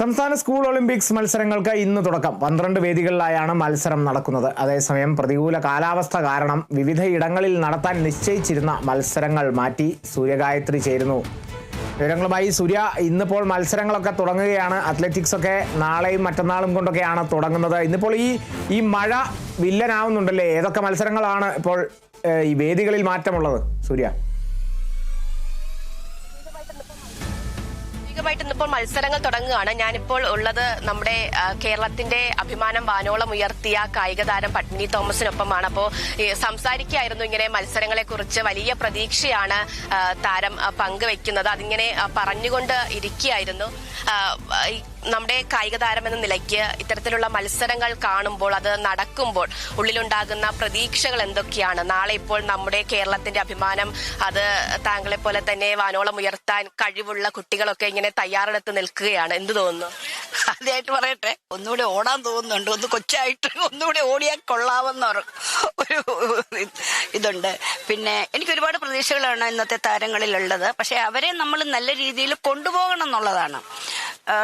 സംസ്ഥാന school Olympics മത്സരങ്ങൾക്ക് ഇന്ന് തുടക്കം. പന്ത്രണ്ട് വേദികളിലായാണ് മത്സരം നടക്കുന്നത്. അതേസമയം പ്രതികൂല കാലാവസ്ഥ കാരണം വിവിധ ഇടങ്ങളിൽ നടത്താൻ നിശ്ചയിച്ചിരുന്ന മത്സരങ്ങൾ മാറ്റി സൂര്യഗായത്രി ചേരുന്നു. വിവരങ്ങളുമായി സൂര്യ ഇന്നിപ്പോൾ മത്സരങ്ങളൊക്കെ തുടങ്ങുകയാണ്. അത്ലറ്റിക്സ് ഒക്കെ നാളെയും മറ്റന്നാളും കൊണ്ടൊക്കെയാണ് തുടങ്ങുന്നത്. ഇന്നിപ്പോൾ ഈ ഈ മഴ വില്ലനാവുന്നുണ്ടല്ലേ? ഏതൊക്കെ മത്സരങ്ങളാണ് ഇപ്പോൾ ഈ വേദികളിൽ മാറ്റമുള്ളത്? സൂര്യ. ായിട്ട് ഇന്നിപ്പോൾ മത്സരങ്ങൾ തുടങ്ങുകയാണ്. ഞാനിപ്പോൾ ഉള്ളത് നമ്മുടെ കേരളത്തിന്റെ അഭിമാനം വാനോളം ഉയർത്തിയ കായിക താരം പത്മിനി തോമസിനൊപ്പമാണ്. അപ്പോൾ സംസാരിക്കുകയായിരുന്നു ഇങ്ങനെ മത്സരങ്ങളെ കുറിച്ച് വലിയ പ്രതീക്ഷയാണ് താരം പങ്കുവെക്കുന്നത്. അതിങ്ങനെ പറഞ്ഞുകൊണ്ട് ഇരിക്കുകയായിരുന്നു. നമ്മുടെ കായിക താരം എന്ന നിലയ്ക്ക് ഇത്തരത്തിലുള്ള മത്സരങ്ങൾ കാണുമ്പോൾ അത് നടക്കുമ്പോൾ ഉള്ളിലുണ്ടാകുന്ന പ്രതീക്ഷകൾ എന്തൊക്കെയാണ്? നാളെ ഇപ്പോൾ നമ്മുടെ കേരളത്തിന്റെ അഭിമാനം അത് താങ്കളെ പോലെ തന്നെ വാനോളം ഉയർത്താൻ കഴിവുള്ള കുട്ടികളൊക്കെ ഇങ്ങനെ തയ്യാറെടുത്ത് നിൽക്കുകയാണ്. എന്ത് തോന്നുന്നു? ആദ്യമായിട്ട് പറയട്ടെ ഒന്നുകൂടെ ഓടാൻ തോന്നുന്നുണ്ട്. ഒന്ന് കൊച്ചായിട്ട് ഒന്നുകൂടെ ഓടിയാൽ കൊള്ളാമെന്ന് ഒരു ഇതുണ്ട്. പിന്നെ എനിക്ക് ഒരുപാട് പ്രതീക്ഷകളാണ് ഇന്നത്തെ താരങ്ങളിലുള്ളത്. പക്ഷെ അവരെ നമ്മൾ നല്ല രീതിയിൽ കൊണ്ടുപോകണം എന്നുള്ളതാണ്.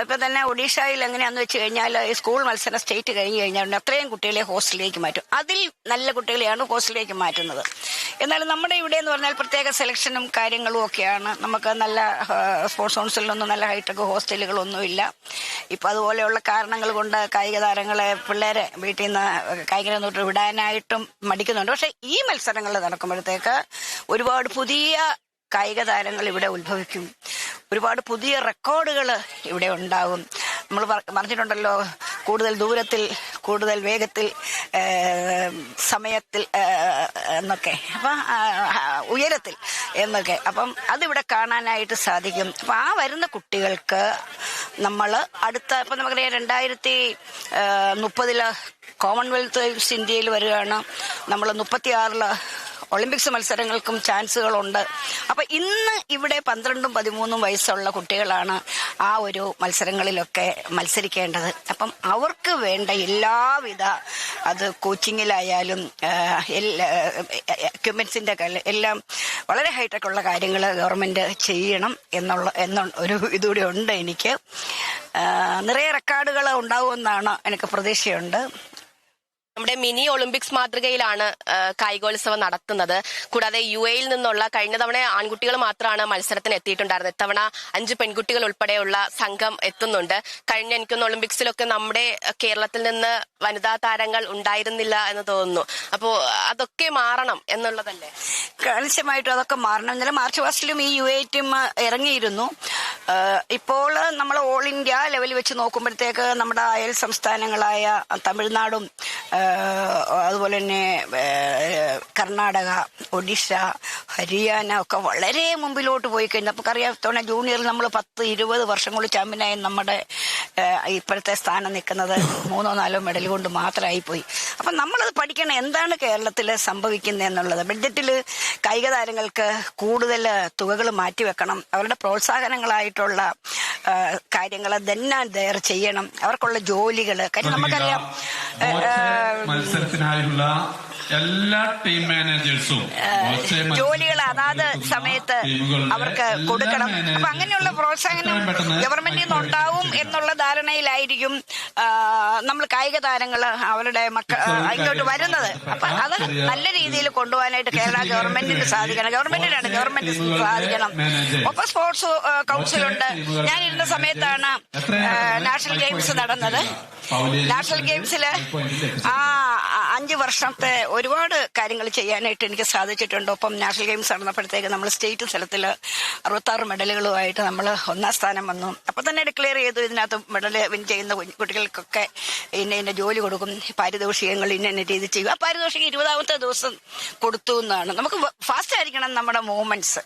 ഇപ്പൊ തന്നെ ഒഡീഷയിൽ എങ്ങനെയാന്ന് വെച്ച് കഴിഞ്ഞാൽ സ്കൂൾ മത്സരം സ്റ്റേറ്റ് കഴിഞ്ഞ് കഴിഞ്ഞാൽ അത്രയും കുട്ടികളെ ഹോസ്റ്റലിലേക്ക് മാറ്റും. അതിൽ നല്ല കുട്ടികളെയാണ് ഹോസ്റ്റലിലേക്ക് മാറ്റുന്നത്. എന്നാൽ നമ്മുടെ ഇവിടെ എന്ന് പറഞ്ഞാൽ പ്രത്യേക സെലക്ഷനും കാര്യങ്ങളും ഒക്കെയാണ്. നമുക്ക് നല്ല സ്പോർട്സ് കൗൺസിലൊന്നും നല്ല ഹൈടെക് ഹോസ്റ്റലുകളൊന്നുമില്ല. ഇപ്പോൾ അതുപോലെയുള്ള കാരണങ്ങൾ കൊണ്ട് കായിക താരങ്ങളെ പിള്ളേരെ വീട്ടിൽ നിന്ന് കായിക രംഗത്തോട്ട് വിടാനായിട്ടും മടിക്കുന്നുണ്ട്. പക്ഷേ ഈ മത്സരങ്ങൾ നടക്കുമ്പോഴത്തേക്ക് ഒരുപാട് പുതിയ കായിക താരങ്ങൾ ഇവിടെ ഉത്ഭവിക്കും. ഒരുപാട് പുതിയ റെക്കോർഡുകൾ ഇവിടെ ഉണ്ടാകും. നമ്മൾ പറഞ്ഞിട്ടുണ്ടല്ലോ കൂടുതൽ ദൂരത്തിൽ കൂടുതൽ വേഗത്തിൽ സമയത്തിൽ എന്നൊക്കെ. അപ്പം ഉയരത്തിൽ എന്നൊക്കെ. അപ്പം അതിവിടെ കാണാനായിട്ട് സാധിക്കും. അപ്പം ആ വരുന്ന കുട്ടികൾക്ക് നമ്മൾ അടുത്ത ഇപ്പം നമുക്കറിയാം രണ്ടായിരത്തി മുപ്പതിൽ കോമൺവെൽത്ത് ഗെയിംസ് ഇന്ത്യയിൽ വരികയാണ്. നമ്മൾ മുപ്പത്തിയാറിൽ ഒളിമ്പിക്സ് മത്സരങ്ങൾക്കും ചാൻസുകളുണ്ട്. അപ്പൊ ഇന്ന് ഇവിടെ പന്ത്രണ്ടും പതിമൂന്നും വയസ്സുള്ള കുട്ടികളാണ് ആ ഒരു മത്സരങ്ങളിലൊക്കെ മത്സരിക്കേണ്ടത്. അപ്പം അവർക്ക് വേണ്ട എല്ലാവിധ അത് കോച്ചിങ്ങിലായാലും എക്യുപ്മെന്റ്സിന്റെ എല്ലാം വളരെ ഹൈടെക് ഉള്ള കാര്യങ്ങൾ ഗവൺമെന്റ് ചെയ്യണം എന്നുള്ള എന്ന ഒരു ഇതുകൂടി ഉണ്ട് എനിക്ക്. നിറയെ റെക്കോർഡുകൾ ഉണ്ടാവുമെന്നാണ് എനിക്ക് പ്രതീക്ഷയുണ്ട്. നമ്മുടെ മിനി ഒളിമ്പിക്സ് മാതൃകയിലാണ് കായികോത്സവം നടത്തുന്നത്. കൂടാതെ യു എയിൽ നിന്നുള്ള കഴിഞ്ഞ തവണ ആൺകുട്ടികൾ മാത്രമാണ് മത്സരത്തിന് എത്തിയിട്ടുണ്ടായിരുന്നത്. ഇത്തവണ അഞ്ച് പെൺകുട്ടികൾ ഉൾപ്പെടെയുള്ള സംഘം എത്തുന്നുണ്ട്. കഴിഞ്ഞ എനിക്കൊന്ന് ഒളിമ്പിക്സിലൊക്കെ നമ്മുടെ കേരളത്തിൽ നിന്ന് വനിതാ താരങ്ങൾ ഉണ്ടായിരുന്നില്ല എന്ന് തോന്നുന്നു. അപ്പോ അതൊക്കെ മാറണം എന്നുള്ളതല്ലേ? കണിശമായിട്ടും അതൊക്കെ മാറണം. ഇന്നലെ മാർച്ച് ഫസ്റ്റിലും ഈ യു എ ടീം ഇറങ്ങിയിരുന്നു. ഇപ്പോൾ നമ്മൾ ഓൾ ഇന്ത്യ ലെവലിൽ വെച്ച് നോക്കുമ്പോഴത്തേക്ക് നമ്മുടെ അയൽ സംസ്ഥാനങ്ങളായ തമിഴ്നാടും അതുപോലെ തന്നെ കർണാടക ഒഡീഷ ഹരിയാന ഒക്കെ വളരെ മുമ്പിലോട്ട് പോയി കഴിഞ്ഞു. നമുക്കറിയാം തവണ ജൂനിയറിൽ നമ്മൾ പത്ത് ഇരുപത് വർഷം കൊണ്ട് ചാമ്പ്യനായി നമ്മുടെ ഇപ്പോഴത്തെ സ്ഥാനം നിൽക്കുന്നത് മൂന്നോ നാലോ മെഡൽ കൊണ്ട് മാത്രമായി പോയി അപ്പം നമ്മളത് പഠിക്കണം. എന്താണ് കേരളത്തിൽ സംഭവിക്കുന്നത് എന്നുള്ളത്. ബഡ്ജറ്റിൽ കായിക താരങ്ങൾക്ക് കൂടുതൽ തുകകൾ മാറ്റിവെക്കണം അവരുടെ പ്രോത്സാഹനങ്ങളായിട്ടുള്ള കാര്യങ്ങൾ തന്നെ ദയർ ചെയ്യണം. അവർക്കുള്ള ജോലികൾ. കാര്യം നമുക്കറിയാം മത്സരത്തിനായുള്ള എല്ലാ ടീം മാനേജേഴ്സും ജോലികൾ അതാത് സമയത്ത് അവർക്ക് കൊടുക്കണം. അപ്പൊ അങ്ങനെയുള്ള പ്രോത്സാഹനം ഗവൺമെന്റിൽ നിന്ന് ഉണ്ടാവും എന്നുള്ള ധാരണയിലായിരിക്കും നമ്മൾ കായിക താരങ്ങൾ അവരുടെ മക്ക ഇങ്ങോട്ട് വരുന്നത്. അപ്പൊ അത് നല്ല രീതിയിൽ കൊണ്ടുപോകാനായിട്ട് കേരള ഗവൺമെന്റിന് സാധിക്കണം. ഗവൺമെന്റിനാണ് ഗവൺമെന്റ് സാധിക്കണം. ഒപ്പം സ്പോർട്സ് കൗൺസിലുണ്ട് ഞാൻ ഇരുന്ന സമയത്താണ് നാഷണൽ ഗെയിംസ് നടന്നത്. നാഷണൽ ഗെയിംസിൽ ആ വർഷത്തെ ഒരുപാട് കാര്യങ്ങൾ ചെയ്യാനായിട്ട് എനിക്ക് സാധിച്ചിട്ടുണ്ട്. ഒപ്പം നാഷണൽ ഗെയിംസ് നടന്നപ്പോഴത്തേക്ക് നമ്മൾ സ്റ്റേറ്റ് തലത്തിൽ അറുപത്താറ് മെഡലുകളുമായിട്ട് നമ്മൾ ഒന്നാം സ്ഥാനം വന്നു. അപ്പം തന്നെ ഡിക്ലെയർ ചെയ്തു ഇതിനകത്ത് മെഡൽ വിൻ ചെയ്യുന്ന കുട്ടികൾക്കൊക്കെ ഇന്ന ഇന്ന ജോലി കൊടുക്കും പാരിതോഷികങ്ങൾ ഇന്ന ഇന്ന രീതി ചെയ്യും. ആ പാരിതോഷികം ഇരുപതാമത്തെ ദിവസം കൊടുത്തു എന്നാണ്. നമുക്ക് ഫാസ്റ്റ് ആയിരിക്കണം നമ്മുടെ മൂവ്മെന്റ്സ്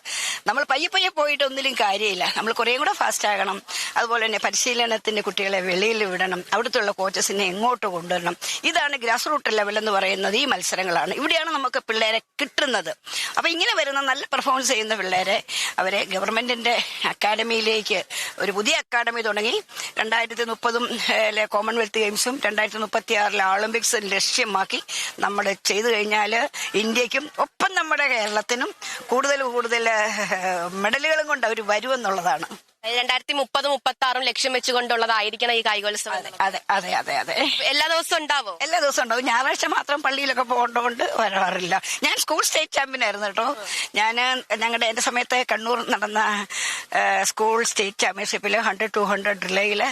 നമ്മൾ പയ്യെ പയ്യെ പോയിട്ട് ഒന്നിലും കാര്യമില്ല. നമ്മൾ കുറേ കൂടെ ഫാസ്റ്റ് ആകണം. അതുപോലെ തന്നെ പരിശീലനത്തിന്റെ കുട്ടികളെ വെളിയിൽ വിടണം. അവിടുത്തെ കോച്ചസിനെ എങ്ങോട്ട് കൊണ്ടുവരണം? ഇതാണ് ഗ്രാസ് റൂട്ട് ലെവൽ എന്ന് പറയുന്നത്. ഈ മത്സരങ്ങളാണ്. ഇവിടെയാണ് നമുക്ക് പിള്ളേരെ കിട്ടുന്നത്. അപ്പൊ ഇങ്ങനെ വരുന്ന നല്ല പെർഫോമൻസ് ചെയ്യുന്ന പിള്ളേരെ അവരെ ഗവൺമെന്റിന്റെ അക്കാഡമിയിലേക്ക് ഒരു പുതിയ അക്കാഡമി തുടങ്ങി. രണ്ടായിരത്തി മുപ്പതും കോമൺവെൽത്ത് ഗെയിംസും രണ്ടായിരത്തി മുപ്പത്തി ആറിലെ ഒളിമ്പിക്സും ലക്ഷ്യമാക്കി നമ്മൾ ചെയ്തു കഴിഞ്ഞാൽ ഇന്ത്യക്കും ഒപ്പം നമ്മുടെ കേരളത്തിനും കൂടുതൽ കൂടുതൽ മെഡലുകളും കൊണ്ട് അവർ വരുമെന്നുള്ളതാണ് രണ്ടായിരത്തി മുപ്പത് മുപ്പത്തി ആറും ലക്ഷ്യം വെച്ചുകൊണ്ടുള്ളതായിരിക്കണം ഈ കായികോത്സവം. അതെ അതെ അതെ അതെ എല്ലാ ദിവസവും ഉണ്ടാവും? എല്ലാ ദിവസവും ഉണ്ടാവും. ഞായറാഴ്ച മാത്രം പള്ളിയിലൊക്കെ പോകേണ്ടതുകൊണ്ട് വരാറില്ല. ഞാൻ സ്കൂൾ സ്റ്റേറ്റ് ചാമ്പ്യൻ ആയിരുന്നു കേട്ടോ. ഞാൻ ഞങ്ങളുടെ എന്റെ സമയത്ത് കണ്ണൂർ നടന്ന സ്കൂൾ സ്റ്റേറ്റ് ചാമ്പ്യൻഷിപ്പിൽ ഹൺഡ്രഡ് ടു ഹൺഡ്രഡ് റിലേയിൽ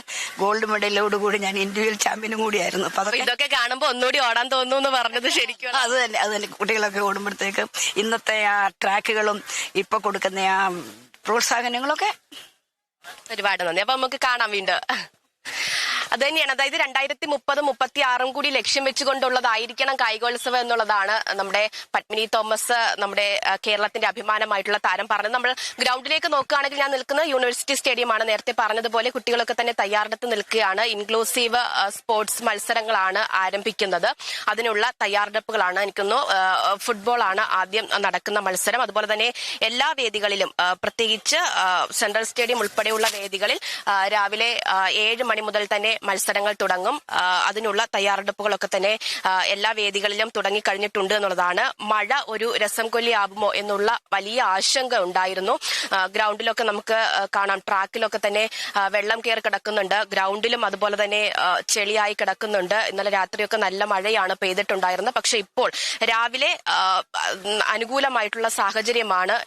ഗോൾഡ് മെഡലോട് കൂടി ഞാൻ ഇൻഡിവിജ്വൽ ചാമ്പ്യനും കൂടിയായിരുന്നു. അപ്പൊ ഇതൊക്കെ കാണുമ്പോൾ ഒന്നുകൂടി ഓടാൻ തോന്നുന്നു എന്ന് പറഞ്ഞത് ശരിക്കും അത് തന്നെ അത് തന്നെ. കുട്ടികളൊക്കെ ഓടുമ്പോഴത്തേക്കും ഇന്നത്തെ ആ ട്രാക്കുകളും ഇപ്പൊ കൊടുക്കുന്ന ആ പ്രോത്സാഹനങ്ങളൊക്കെ ഒരുപാട് നന്ദി. അപ്പൊ നമുക്ക് കാണാം വീണ്ടും. അത് തന്നെയാണ്. അതായത് രണ്ടായിരത്തി മുപ്പത് മുപ്പത്തി ആറും കൂടി ലക്ഷ്യം വെച്ചുകൊണ്ടുള്ളതായിരിക്കണം കായികോത്സവം എന്നുള്ളതാണ് നമ്മുടെ പത്മിനി തോമസ് നമ്മുടെ കേരളത്തിന്റെ അഭിമാനമായിട്ടുള്ള താരം പറഞ്ഞത്. നമ്മൾ ഗ്രൗണ്ടിലേക്ക് നോക്കുകയാണെങ്കിൽ ഞാൻ നിൽക്കുന്നത് യൂണിവേഴ്സിറ്റി സ്റ്റേഡിയമാണ്. നേരത്തെ പറഞ്ഞതുപോലെ കുട്ടികളൊക്കെ തന്നെ തയ്യാറെടുത്ത് നിൽക്കുകയാണ്. ഇൻക്ലൂസീവ് സ്പോർട്സ് മത്സരങ്ങളാണ് ആരംഭിക്കുന്നത്. അതിനുള്ള തയ്യാറെടുപ്പുകളാണ് എനിക്കൊന്നു ഫുട്ബോൾ ആണ് ആദ്യം നടക്കുന്ന മത്സരം. അതുപോലെ തന്നെ എല്ലാ വേദികളിലും പ്രത്യേകിച്ച് സെൻട്രൽ സ്റ്റേഡിയം ഉൾപ്പെടെയുള്ള വേദികളിൽ രാവിലെ ഏഴ് മണി മുതൽ തന്നെ മത്സരങ്ങൾ തുടങ്ങും. അതിനുള്ള തയ്യാറെടുപ്പുകളൊക്കെ തന്നെ എല്ലാ വേദികളിലും തുടങ്ങിക്കഴിഞ്ഞിട്ടുണ്ട് എന്നുള്ളതാണ്. മഴ ഒരു രസം കൊല്ലിയാകുമോ എന്നുള്ള വലിയ ആശങ്ക ഉണ്ടായിരുന്നു. ഗ്രൗണ്ടിലൊക്കെ നമുക്ക് കാണാം. ട്രാക്കിലൊക്കെ തന്നെ വെള്ളം കയറി കിടക്കുന്നുണ്ട്. ഗ്രൗണ്ടിലും അതുപോലെ തന്നെ ചെളിയായി കിടക്കുന്നുണ്ട്. ഇന്നലെ രാത്രിയൊക്കെ നല്ല മഴയാണ് പെയ്തിട്ടുണ്ടായിരുന്നത്. പക്ഷെ ഇപ്പോൾ രാവിലെ അനുകൂലമായിട്ടുള്ള സാഹചര്യമാണ്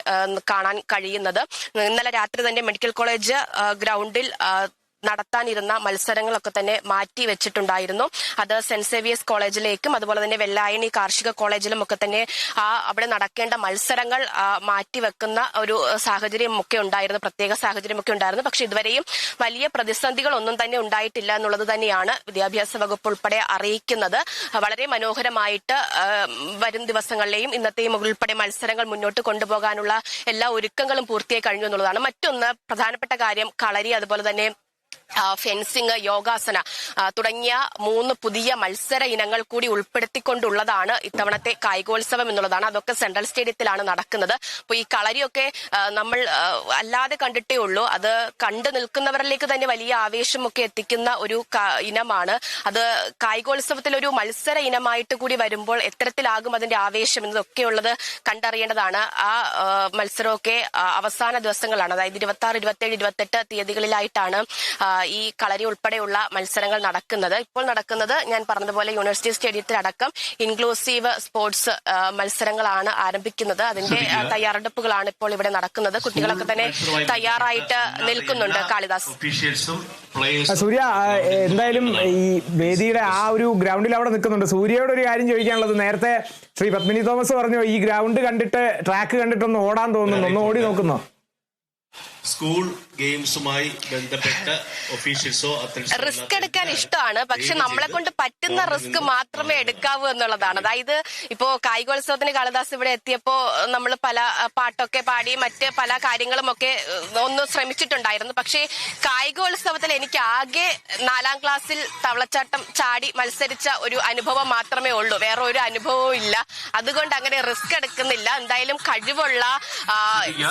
കാണാൻ കഴിയുന്നത്. ഇന്നലെ രാത്രി തന്നെ മെഡിക്കൽ കോളേജ് ഗ്രൗണ്ടിൽ നടത്താനിരുന്ന മത്സരങ്ങളൊക്കെ തന്നെ മാറ്റി വെച്ചിട്ടുണ്ടായിരുന്നു. അത് സെന്റ് സേവിയേഴ്സ് കോളേജിലേക്കും അതുപോലെ തന്നെ വെള്ളായണി കാർഷിക കോളേജിലും ഒക്കെ തന്നെ ആ അവിടെ നടക്കേണ്ട മത്സരങ്ങൾ മാറ്റി മാറ്റിവെക്കുന്ന ഒരു സാഹചര്യം ഒക്കെ ഉണ്ടായിരുന്നു പ്രത്യേക സാഹചര്യം ഒക്കെ ഉണ്ടായിരുന്നു. പക്ഷെ ഇതുവരെയും വലിയ പ്രതിസന്ധികൾ ഒന്നും തന്നെ ഉണ്ടായിട്ടില്ല എന്നുള്ളത് തന്നെയാണ് വിദ്യാഭ്യാസ വകുപ്പ് ഉൾപ്പെടെ അറിയിക്കുന്നത്. വളരെ മനോഹരമായിട്ട് വരും ദിവസങ്ങളിലെയും ഇന്നത്തെയും ഉൾപ്പെടെ മത്സരങ്ങൾ മുന്നോട്ട് കൊണ്ടുപോകാനുള്ള എല്ലാ ഒരുക്കങ്ങളും പൂർത്തിയായി കഴിഞ്ഞു എന്നുള്ളതാണ്. മറ്റൊന്ന് പ്രധാനപ്പെട്ട കാര്യം കളരി അതുപോലെ തന്നെ ഫെൻസിങ് യോഗാസന തുടങ്ങിയ മൂന്ന് പുതിയ മത്സര ഇനങ്ങൾ കൂടി ഉൾപ്പെടുത്തിക്കൊണ്ടുള്ളതാണ് ഇത്തവണത്തെ കായികോത്സവം എന്നുള്ളതാണ്. അതൊക്കെ സെൻട്രൽ സ്റ്റേഡിയത്തിലാണ് നടക്കുന്നത്. അപ്പോൾ ഈ കളരിയൊക്കെ നമ്മൾ അല്ലാതെ കണ്ടിട്ടേ ഉള്ളൂ. അത് കണ്ടു നിൽക്കുന്നവരിലേക്ക് തന്നെ വലിയ ആവേശമൊക്കെ എത്തിക്കുന്ന ഒരു ഇനമാണ്. അത് കായികോത്സവത്തിൽ ഒരു മത്സര ഇനമായിട്ട് കൂടി വരുമ്പോൾ എത്തരത്തിലാകും അതിന്റെ ആവേശം എന്നതൊക്കെയുള്ളത് കണ്ടറിയേണ്ടതാണ്. ആ മത്സരമൊക്കെ അവസാന ദിവസങ്ങളാണ്. അതായത് ഇരുപത്തി ആറ് ഇരുപത്തേഴ് ഇരുപത്തെട്ട് തീയതികളിലായിട്ടാണ് ഈ കളരി ഉൾപ്പെടെയുള്ള മത്സരങ്ങൾ നടക്കുന്നത്. ഇപ്പോൾ നടക്കുന്നത് ഞാൻ പറഞ്ഞതുപോലെ യൂണിവേഴ്സിറ്റി സ്റ്റേഡിയത്തിലടക്കം ഇൻക്ലൂസീവ് സ്പോർട്സ് മത്സരങ്ങളാണ് ആരംഭിക്കുന്നത്. അതിന്റെ തയ്യാറെടുപ്പുകളാണ് ഇപ്പോൾ ഇവിടെ നടക്കുന്നത്. കുട്ടികളൊക്കെ തന്നെ തയ്യാറായിട്ട് നിൽക്കുന്നുണ്ട് കാളിദാസ്. സൂര്യ എന്തായാലും ഈ വേദിയുടെ ആ ഒരു ഗ്രൗണ്ടിൽ അവിടെ നിൽക്കുന്നുണ്ട്. സൂര്യയോട് ഒരു കാര്യം ചോദിക്കാനുള്ളത്. നേരത്തെ ശ്രീ പത്മിനി തോമസ് പറഞ്ഞു ഈ ഗ്രൗണ്ട് കണ്ടിട്ട് ട്രാക്ക് കണ്ടിട്ടൊന്ന് ഓടാൻ തോന്നുന്നു. ഒന്ന് ഓടി നോക്കുന്നോ? സ്കൂൾ ഗെയിംസുമായി ബന്ധപ്പെട്ട ഒഫീഷ്യൽസോ റിസ്ക് എടുക്കാൻ ഇഷ്ടമാണ് പക്ഷെ നമ്മളെ കൊണ്ട് പറ്റുന്ന റിസ്ക് മാത്രമേ എടുക്കാവൂ എന്നുള്ളതാണ്. അതായത് ഇപ്പോ കായികോത്സവത്തിന് കാളിദാസ് ഇവിടെ എത്തിയപ്പോ നമ്മൾ പല പാട്ടൊക്കെ പാടി മറ്റ് പല കാര്യങ്ങളും ഒക്കെ ഒന്ന് ശ്രമിച്ചിട്ടുണ്ടായിരുന്നു. പക്ഷേ കായികോത്സവത്തിൽ എനിക്ക് ആകെ നാലാം ക്ലാസ്സിൽ തവളച്ചാട്ടം ചാടി മത്സരിച്ച ഒരു അനുഭവം മാത്രമേ ഉള്ളൂ. വേറെ ഒരു അനുഭവവും ഇല്ല. അതുകൊണ്ട് അങ്ങനെ റിസ്ക് എടുക്കുന്നില്ല. എന്തായാലും കഴിവുള്ള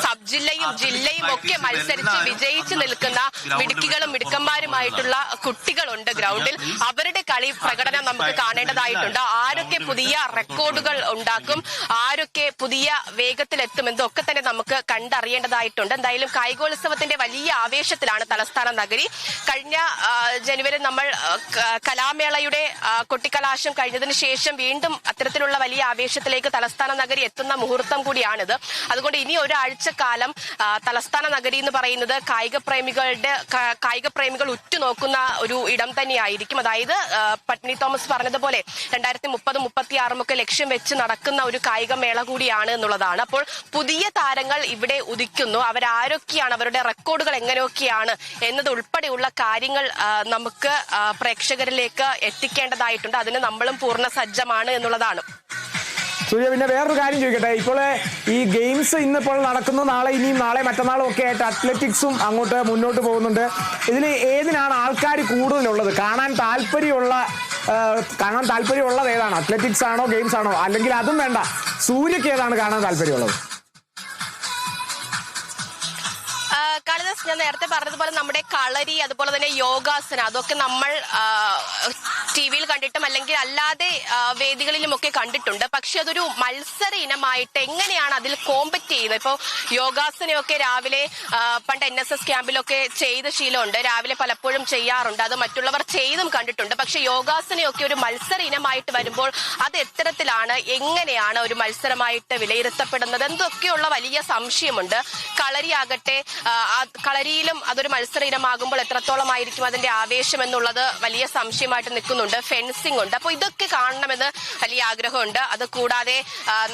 സബ് ജില്ലയും ജില്ലയും ഒക്കെ മത്സരിച്ച് വിജയിച്ചു നിൽക്കുന്ന മിടുക്കികളും മിടുക്കന്മാരുമായിട്ടുള്ള കുട്ടികളുണ്ട് ഗ്രൗണ്ടിൽ. അവരുടെ കളി പ്രകടനം നമുക്ക് കാണേണ്ടതായിട്ടുണ്ട്. ആരൊക്കെ പുതിയ റെക്കോർഡുകൾ ഉണ്ടാക്കും? ആരൊക്കെ പുതിയ വേഗത്തിലെത്തും? എന്നൊക്കെ തന്നെ നമുക്ക് കണ്ടറിയേണ്ടതായിട്ടുണ്ട്. എന്തായാലും കായികോത്സവത്തിന്റെ വലിയ ആവേശത്തിലാണ് തലസ്ഥാന നഗരി. കഴിഞ്ഞ ജനുവരി നമ്മൾ കലാമേളയുടെ കൊട്ടിക്കലാശം കഴിഞ്ഞതിന് ശേഷം വീണ്ടും അത്തരത്തിലുള്ള വലിയ ആവേശത്തിലേക്ക് തലസ്ഥാന നഗരി എത്തുന്ന മുഹൂർത്തം കൂടിയാണിത്. അതുകൊണ്ട് ഇനി ഒരാഴ്ച കാലം തലസ്ഥാന നഗരി എന്ന് പറയുന്നത് കായിക പ്രേമികളുടെ കായിക പ്രേമികൾ ഉറ്റുനോക്കുന്ന ഒരു ഇടം തന്നെയായിരിക്കും. അതായത് പട്നി തോമസ് പറഞ്ഞതുപോലെ രണ്ടായിരത്തി മുപ്പത് മുപ്പത്തി ആറും ഒക്കെ ലക്ഷ്യം വെച്ച് നടക്കുന്ന ഒരു കായിക മേള കൂടിയാണ് എന്നുള്ളതാണ്. അപ്പോൾ പുതിയ താരങ്ങൾ ഇവിടെ ഉദിക്കുന്നു. അവരാരൊക്കെയാണ് അവരുടെ റെക്കോർഡുകൾ എങ്ങനെയൊക്കെയാണ് എന്നത് ഉൾപ്പെടെയുള്ള കാര്യങ്ങൾ നമുക്ക് പ്രേക്ഷകരിലേക്ക് എത്തിക്കേണ്ടതായിട്ടുണ്ട്. അതിന് നമ്മളും പൂർണ സജ്ജമാണ് എന്നുള്ളതാണ്. സൂര്യ പിന്നെ വേറൊരു കാര്യം ചോദിക്കട്ടെ? ഇപ്പോൾ ഈ ഗെയിംസ് ഇന്നിപ്പോൾ നടക്കുന്നു. നാളെ ഇനിയും നാളെ മറ്റന്നാളും ഒക്കെ ആയിട്ട് അത്ലറ്റിക്സും അങ്ങോട്ട് മുന്നോട്ട് പോകുന്നുണ്ട്. ഇതിൽ ഏതിനാണ് ആൾക്കാർ കൂടുതലുള്ളത്? കാണാൻ താല്പര്യമുള്ള കാണാൻ താല്പര്യമുള്ളത് ഏതാണ്? അത്ലറ്റിക്സ് ആണോ ഗെയിംസ് ആണോ? അല്ലെങ്കിൽ അതും വേണ്ട സൂര്യക്ക് ഏതാണ് കാണാൻ താല്പര്യമുള്ളത്? കാളിദാസ് ഞാൻ നേരത്തെ പറഞ്ഞതുപോലെ നമ്മുടെ കളരി അതുപോലെ തന്നെ യോഗാസന അതൊക്കെ നമ്മൾ ടി വിയിൽ കണ്ടിട്ടും അല്ലെങ്കിൽ അല്ലാതെ വേദികളിലുമൊക്കെ കണ്ടിട്ടുണ്ട്. പക്ഷെ അതൊരു മത്സര ഇനമായിട്ട് എങ്ങനെയാണ് അതിൽ കോമ്പറ്റ് ചെയ്യുന്നത്? ഇപ്പോൾ യോഗാസനയൊക്കെ രാവിലെ പണ്ട് എൻ എസ് എസ് ക്യാമ്പിലൊക്കെ ചെയ്ത ശീലമുണ്ട്. രാവിലെ പലപ്പോഴും ചെയ്യാറുണ്ട്. അത് മറ്റുള്ളവർ ചെയ്തും കണ്ടിട്ടുണ്ട്. പക്ഷെ യോഗാസനയൊക്കെ ഒരു മത്സര ഇനമായിട്ട് വരുമ്പോൾ അത് എത്തരത്തിലാണ് എങ്ങനെയാണ് ഒരു മത്സരമായിട്ട് വിലയിരുത്തപ്പെടുന്നത്? എന്തൊക്കെയുള്ള വലിയ സംശയമുണ്ട്. കളരിയാകട്ടെ കളരിയിലും അതൊരു മത്സര ഇനമാകുമ്പോൾ എത്രത്തോളമായിരിക്കും അതിന്റെ ആവേശം എന്നുള്ളത് വലിയ സംശയമായിട്ട് നിൽക്കുന്നുണ്ട് ഫെൻസിംഗ് ഉണ്ട്. അപ്പോൾ ഇതൊക്കെ കാണണമെന്ന് വലിയ ആഗ്രഹമുണ്ട്. അത് കൂടാതെ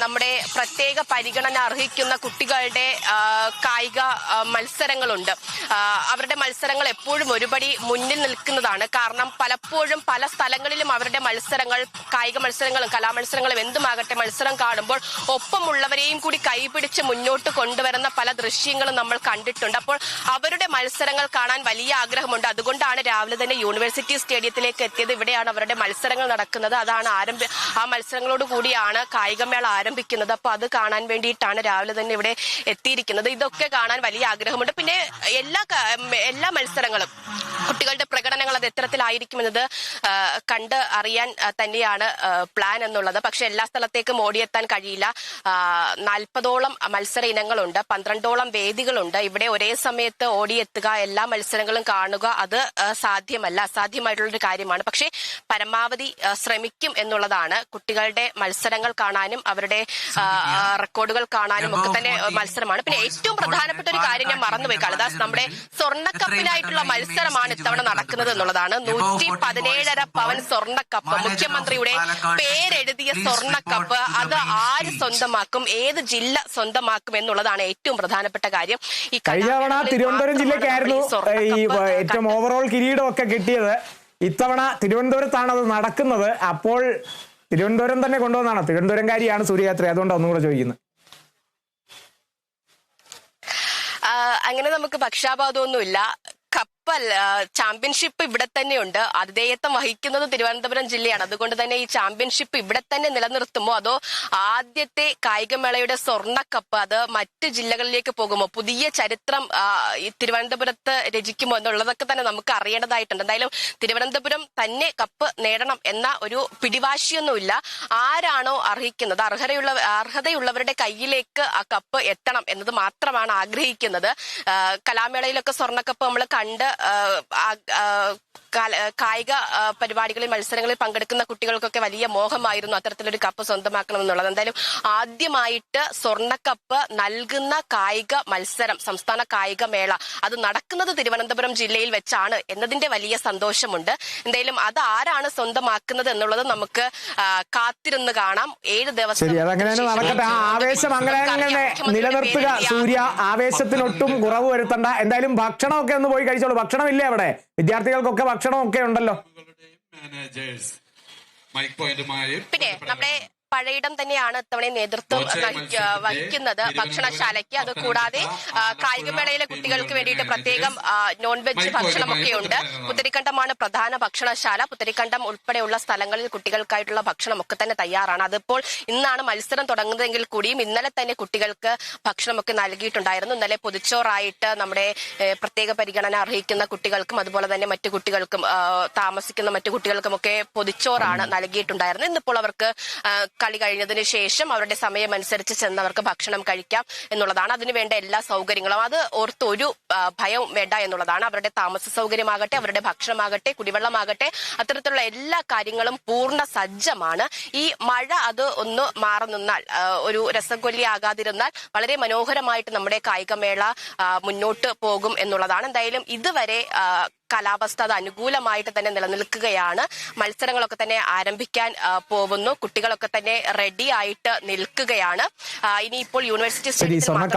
നമ്മുടെ പ്രത്യേക പരിഗണന അർഹിക്കുന്ന കുട്ടികളുടെ കായിക മത്സരങ്ങളുണ്ട്. അവരുടെ മത്സരങ്ങൾ എപ്പോഴും ഒരുപടി മുന്നിൽ നിൽക്കുന്നതാണ്. കാരണം പലപ്പോഴും പല സ്ഥലങ്ങളിലും അവരുടെ മത്സരങ്ങൾ കായിക മത്സരങ്ങളും കലാമത്സരങ്ങളും എന്തുമാകട്ടെ മത്സരം കാണുമ്പോൾ ഒപ്പമുള്ളവരെയും കൂടി കൈപിടിച്ച് മുന്നോട്ട് കൊണ്ടുവരുന്ന പല ദൃശ്യങ്ങളും നമ്മൾ കണ്ടിട്ടുണ്ട്. അപ്പോൾ അവരുടെ മത്സരങ്ങൾ കാണാൻ വലിയ ആഗ്രഹമുണ്ട്. അതുകൊണ്ടാണ് രാവിലെ തന്നെ യൂണിവേഴ്സിറ്റി സ്റ്റേഡിയത്തിലേക്ക് എത്തിയത്. ഇവിടെയാണ് അവരുടെ മത്സരങ്ങൾ നടക്കുന്നത്. അതാണ് ആരംഭ ആ മത്സരങ്ങളോട് കൂടിയാണ് കായികമേള ആരംഭിക്കുന്നത്. അപ്പോൾ അത് കാണാൻ വേണ്ടിയിട്ടാണ് രാവിലെ തന്നെ ഇവിടെ എത്തിയിരിക്കുന്നത്. ഇതൊക്കെ കാണാൻ വലിയ ആഗ്രഹമുണ്ട്. പിന്നെ എല്ലാ എല്ലാ മത്സരങ്ങളും കുട്ടികളുടെ പ്രകടനങ്ങൾ അത് എത്തരത്തിലായിരിക്കുമെന്നത് കണ്ട് അറിയാൻ തന്നെയാണ് പ്ലാൻ എന്നുള്ളത്. പക്ഷെ എല്ലാ സ്ഥലത്തേക്കും ഓടിയെത്താൻ കഴിയില്ല. നാൽപ്പതോളം മത്സര ഇനങ്ങളുണ്ട്. പന്ത്രണ്ടോളം വേദികളുണ്ട്. ഇവിടെ ഒരേ സമയത്ത് ഓടിയെത്തുക എല്ലാ മത്സരങ്ങളും കാണുക അത് സാധ്യമല്ല. അസാധ്യമായിട്ടുള്ളൊരു കാര്യമാണ്. പക്ഷേ പരമാവധി ശ്രമിക്കും എന്നുള്ളതാണ്. കുട്ടികളുടെ മത്സരങ്ങൾ കാണാനും അവരുടെ റെക്കോർഡുകൾ കാണാനും ഒക്കെ തന്നെ മത്സരമാണ്. പിന്നെ ഏറ്റവും പ്രധാനപ്പെട്ട ഒരു കാര്യം ഞാൻ മറന്നുപോയി. കാളിദാസ് നമ്മുടെ സ്വർണക്കപ്പിനായിട്ടുള്ള മത്സരമാണ് ഇത്തവണ നടക്കുന്നത് എന്നുള്ളതാണ്. നൂറ്റി പതിനേഴര പവൻ സ്വർണക്കപ്പ്. മുഖ്യമന്ത്രിയുടെ പേരെഴുതിയ സ്വർണക്കപ്പ് അത് ആര് സ്വന്തമാക്കും ഏത് ജില്ല സ്വന്തമാക്കും എന്നുള്ളതാണ് ഏറ്റവും പ്രധാനപ്പെട്ട കാര്യം. ഈ കഴിഞ്ഞ തവണ തിരുവനന്തപുരം ജില്ലക്കായിരുന്നു ഈ ഏറ്റവും ഓവറോൾ കിരീടമൊക്കെ കിട്ടിയത്. ഇത്തവണ തിരുവനന്തപുരത്താണ് അത് നടക്കുന്നത്. അപ്പോൾ തിരുവനന്തപുരം തന്നെ കൊണ്ടുവന്നാണ്? തിരുവനന്തപുരംകാരിയാണ് സൂര്യയാത്ര. അതുകൊണ്ടാണ് ഒന്നും കൂടെ ചോദിക്കുന്നത് അങ്ങനെ നമുക്ക് പക്ഷാപാതമൊന്നുമില്ല. കപ്പൽ ആ, ചാമ്പ്യൻഷിപ്പ് ഇവിടെ തന്നെയുണ്ട്. ആതിഥേയത്വം വഹിക്കുന്നത് തിരുവനന്തപുരം ജില്ലയാണ്. അതുകൊണ്ട് തന്നെ ഈ ചാമ്പ്യൻഷിപ്പ് ഇവിടെ തന്നെ നിലനിർത്തുമോ? അതോ ആദ്യത്തെ കായികമേളയുടെ സ്വർണക്കപ്പ് അത് മറ്റ് ജില്ലകളിലേക്ക് പോകുമോ? പുതിയ ചരിത്രം തിരുവനന്തപുരത്ത് രചിക്കുമോ എന്നുള്ളതൊക്കെ തന്നെ നമുക്ക് അറിയേണ്ടതായിട്ടുണ്ട്. എന്തായാലും തിരുവനന്തപുരം തന്നെ കപ്പ് നേടണം എന്ന ഒരു പിടിവാശിയൊന്നുമില്ല. ആരാണോ അർഹിക്കുന്നത്? അർഹതയുള്ള അർഹതയുള്ളവരുടെ കയ്യിലേക്ക് ആ കപ്പ് എത്തണം എന്നത് മാത്രമാണ് ആഗ്രഹിക്കുന്നത്. കലാമേളയിലൊക്കെ സ്വർണക്കപ്പ് നമ്മൾ കണ്ട് കായിക പരിപാടികളിൽ മത്സരങ്ങളിൽ പങ്കെടുക്കുന്ന കുട്ടികൾക്കൊക്കെ വലിയ മോഹമായിരുന്നു അത്തരത്തിലൊരു കപ്പ് സ്വന്തമാക്കണം എന്നുള്ളത് എന്തായാലും ആദ്യമായിട്ട് സ്വർണക്കപ്പ് നൽകുന്ന കായിക മത്സരം സംസ്ഥാന കായിക മേള അത് നടക്കുന്നത് തിരുവനന്തപുരം ജില്ലയിൽ വെച്ചാണ് എന്നതിന്റെ വലിയ സന്തോഷമുണ്ട്. എന്തായാലും അത് ആരാണ് സ്വന്തമാക്കുന്നത് എന്നുള്ളത് നമുക്ക് കാത്തിരുന്ന് കാണാം. ഏഴ് ദിവസം ആവേശം അങ്ങനെ നിലനിർത്തുക സൂര്യ. ആവേശത്തിനൊട്ടും കുറവ് വരുത്തണ്ട. എന്തായാലും ഭക്ഷണമൊക്കെ ഒന്ന് പോയി കഴിച്ചോളൂ. ഭക്ഷണമില്ലേ അവിടെ? വിദ്യാർത്ഥികൾക്കൊക്കെ ഭക്ഷണമൊക്കെ ഉണ്ടല്ലോ. മാനേജേഴ്സ് മൈക്ക് പോയിന്റുമായി പിന്നെ നമ്മുടെ പഴയിടം തന്നെയാണ് ഇത്തവണ നേതൃത്വം വഹിക്കുന്നത്. ഭക്ഷണശാലയ്ക്ക്. അത് കൂടാതെ കായികമേളയിലെ കുട്ടികൾക്ക് വേണ്ടിയിട്ട് പ്രത്യേകം നോൺ വെജ് മൈക്ക് ഭക്ഷണമൊക്കെ ഉണ്ട് പുത്തരിക്കണ്ടമാണ് പ്രധാന ഭക്ഷണശാല. പുത്തരിക്കണ്ടം ഉൾപ്പെടെയുള്ള സ്ഥലങ്ങളിൽ കുട്ടികൾക്കായിട്ടുള്ള ഭക്ഷണമൊക്കെ തന്നെ തയ്യാറാണ്. അതിപ്പോൾ ഇന്നാണ് മത്സരം തുടങ്ങുന്നതെങ്കിൽ കൂടിയും ഇന്നലെ തന്നെ കുട്ടികൾക്ക് ഭക്ഷണമൊക്കെ നൽകിയിട്ടുണ്ടായിരുന്നു. ഇന്നലെ പൊതിച്ചോറായിട്ട് നമ്മുടെ പ്രത്യേക പരിഗണന അർഹിക്കുന്ന കുട്ടികൾക്കും അതുപോലെ തന്നെ മറ്റു കുട്ടികൾക്കും താമസിക്കുന്ന മറ്റു കുട്ടികൾക്കുമൊക്കെ പൊതിച്ചോറാണ് നൽകിയിട്ടുണ്ടായിരുന്നത്. ഇന്നിപ്പോൾ അവർക്ക് കളി കഴിഞ്ഞതിന് ശേഷം അവരുടെ സമയമനുസരിച്ച് ചെന്ന് അവർക്ക് ഭക്ഷണം കഴിക്കാം എന്നുള്ളതാണ്. അതിനുവേണ്ട എല്ലാ സൗകര്യങ്ങളും. അത് ഓർത്ത് ഒരു ആ, ഭയവും വേണ്ട എന്നുള്ളതാണ്. അവരുടെ താമസ സൗകര്യമാകട്ടെ അവരുടെ ഭക്ഷണമാകട്ടെ കുടിവെള്ളമാകട്ടെ അത്തരത്തിലുള്ള എല്ലാ കാര്യങ്ങളും പൂർണ സജ്ജമാണ്. ഈ മഴ അത് ഒന്ന് മാറി നിന്നാൽ ഒരു രസംകൊല്ലി ആകാതിരുന്നാൽ വളരെ മനോഹരമായിട്ട് നമ്മുടെ കായികമേള മുന്നോട്ട് പോകും എന്നുള്ളതാണ്. എന്തായാലും ഇതുവരെ കാലാവസ്ഥ അത് അനുകൂലമായിട്ട് തന്നെ നിലനിൽക്കുകയാണ്. മത്സരങ്ങളൊക്കെ തന്നെ ആരംഭിക്കാൻ പോകുന്നു. കുട്ടികളൊക്കെ തന്നെ റെഡി ആയിട്ട് നിൽക്കുകയാണ്. ഇനി ഇപ്പോൾ യൂണിവേഴ്സിറ്റി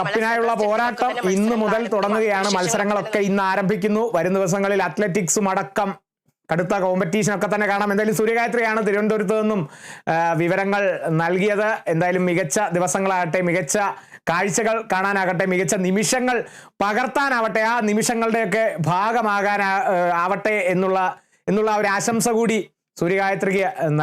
കപ്പിനായുള്ള പോരാട്ടം ഇന്ന് മുതൽ തുടങ്ങുകയാണ്. മത്സരങ്ങളൊക്കെ ഇന്ന് ആരംഭിക്കുന്നു. വരും ദിവസങ്ങളിൽ അത്ലറ്റിക്സും അടക്കം കടുത്ത കോമ്പറ്റീഷൻ ഒക്കെ തന്നെ കാണാം. എന്തായാലും സൂര്യഗായത്രിയാണ് തിരുവനന്തപുരത്ത് നിന്നും വിവരങ്ങൾ നൽകിയത്. എന്തായാലും മികച്ച ദിവസങ്ങളാകട്ടെ. മികച്ച കാഴ്ചകൾ കാണാനാകട്ടെ മികച്ച നിമിഷങ്ങൾ പകർത്താനാവട്ടെ ആ നിമിഷങ്ങളുടെയൊക്കെ ഭാഗമാകാൻ ആവട്ടെ എന്നുള്ള എന്നുള്ള ഒരു ആശംസ കൂടി സൂര്യഗായത്രിക്ക്